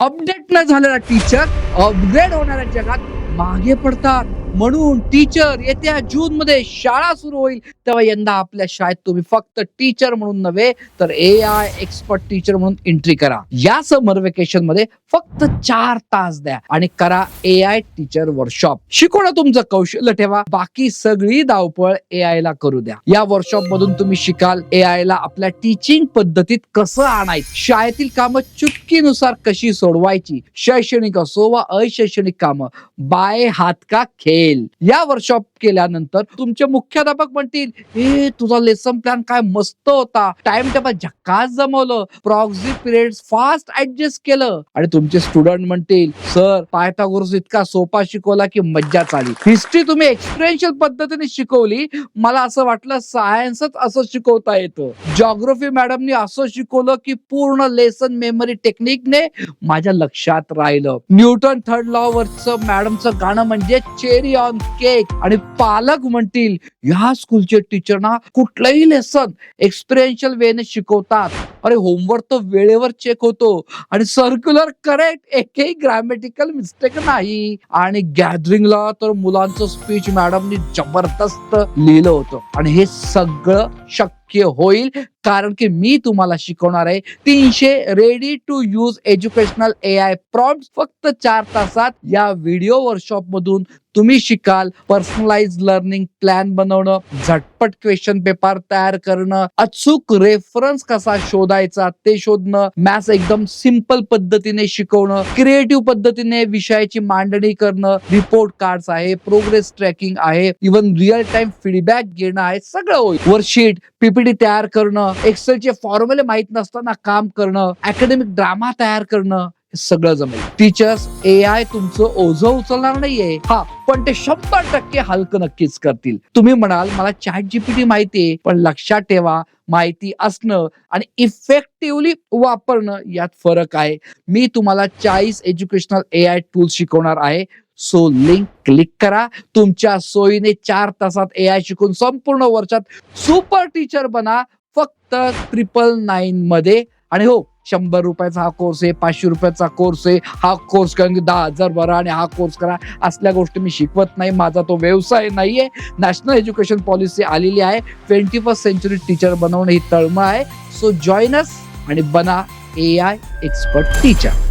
Update न झालेला teacher upgrade होणाऱ्या जगात मागे पडतात. म्हणून टीचर येत्या जून मध्ये शाळा सुरू होईल. तेव्हा यंदा आपल्या शाळेत तुम्ही फक्त टीचर म्हणून नव्हे तर ए आय एक्सपर्ट टीचर म्हणून एंट्री करा. या समर वेकेशनमध्ये फक्त चार तास द्या आणि करा ए आय टीचर वर्कशॉप शिकवणं तुमचं कौशल्य ठेवा. बाकी सगळी धावपळ ए आय ला करू द्या. या वर्कशॉप मधून तुम्ही शिकाल ए आय ला आपल्या टीचिंग पद्धतीत कसं आणायचं शाळेतील कामं चुटकीनुसार कशी सोडवायची शैक्षणिक असो वा अशैक्षणिक कामं बाय हात का खेल या वर्कशॉप केल्यानंतर तुमचे मुख्याध्यापक म्हणतील हे तुझा लेसन प्लॅन काय मस्त होता. टाइम टेबल झक्कास जमवलं. प्रॉक्झी पिरियड फास्ट ऍडजस्ट केलं. आणि तुमचे स्टुडंट म्हणतील सर पायथागोरस इतका सोपा शिकवला की मज्जाच आली. हिस्ट्री तुम्ही एक्सपिरियन्शियल पद्धतीने शिकवली. मला असं वाटलं सायन्सच असं शिकवता येतं. जॉग्रफी मॅडमनी असं शिकवलं की पूर्ण लेसन मेमरी टेक्निकने माझ्या लक्षात राहिलं. न्यूटन थर्ड लॉ वरचं मॅडमचं गाणं म्हणजे चेरी ऑन केक आणि पालक म्हणतील ह्या स्कूलचे टीचर ना कुठलंही लेसन एक्सपिरियन्शियल वेने शिकवतात. अरे होमवर्क तर वेळेवर चेक होतो आणि सर्क्युलर करेक्ट एकही ग्रॅमॅटिकल मिस्टेक नाही. आणि गॅदरिंगला तर मुलांचं स्पीच मॅडमनी जबरदस्त लिहिलं होतं. आणि हे सगळं शक्य होईल कारण की मी तुम्हाला शिकवणार आहे तीनशे ready to use educational A I prompt फक्त चार तासात या व्हिडिओ वर्कशॉप मधून तुम्ही शिकाल. पर्सनलाइज लर्निंग प्लॅन बनवणं झटपट क्वेश्चन पेपर तयार करणं अचूक रेफरन्स कसा शोधायचा ते शोधणं मॅथ्स एकदम सिंपल पद्धतीने शिकवणं क्रिएटिव्ह पद्धतीने विषयाची मांडणी करणं रिपोर्ट कार्ड्स आहे प्रोग्रेस ट्रॅकिंग आहे इव्हन रिअल टाइम फीडबॅक घेणं आहे सगळं होईल. वर्कशीट पीपीटी तयार करणं एक्सेलचे फॉर्म्युले माहीत नसताना काम करणं अकॅडमिक ड्रामा तयार करणं सगळं जमेल. टीचर्स ए आय तुमचं ओझं उचलणार नाहीये. हा पण ते शंभर टक्के हलकं नक्कीच करतील. तुम्ही म्हणाल मला चॅट जीपीटी माहिती आहे पण लक्षात ठेवा माहिती असणं आणि इफेक्टिव्हली वापरणं यात फरक आहे. मी तुम्हाला चाळीस एज्युकेशनल ए आय टूल्स शिकवणार आहे. सो लिंक क्लिक करा. तुमच्या सोयीने चार तासात ए आय शिकून संपूर्ण वर्षात सुपर टीचर बना. फक्त ट्रिपल नाईन मध्ये. आणि हो शंभर रुपयाचा हा कोर्स आहे पाचशे रुपयाचा कोर्स आहे. हा कोर्स करून की दहा हजार भरा आणि हा कोर्स करा. असल्या गोष्टी मी शिकवत नाही माझा तो व्यवसाय नाहीये. नॅशनल एज्युकेशन पॉलिसी आलेली आहे. ट्वेंटी फर्स्ट सेंचुरी टीचर बनवणं ही तळमळ आहे. सो जॉईन अस आणि बना ए आय एक्सपर्ट टीचर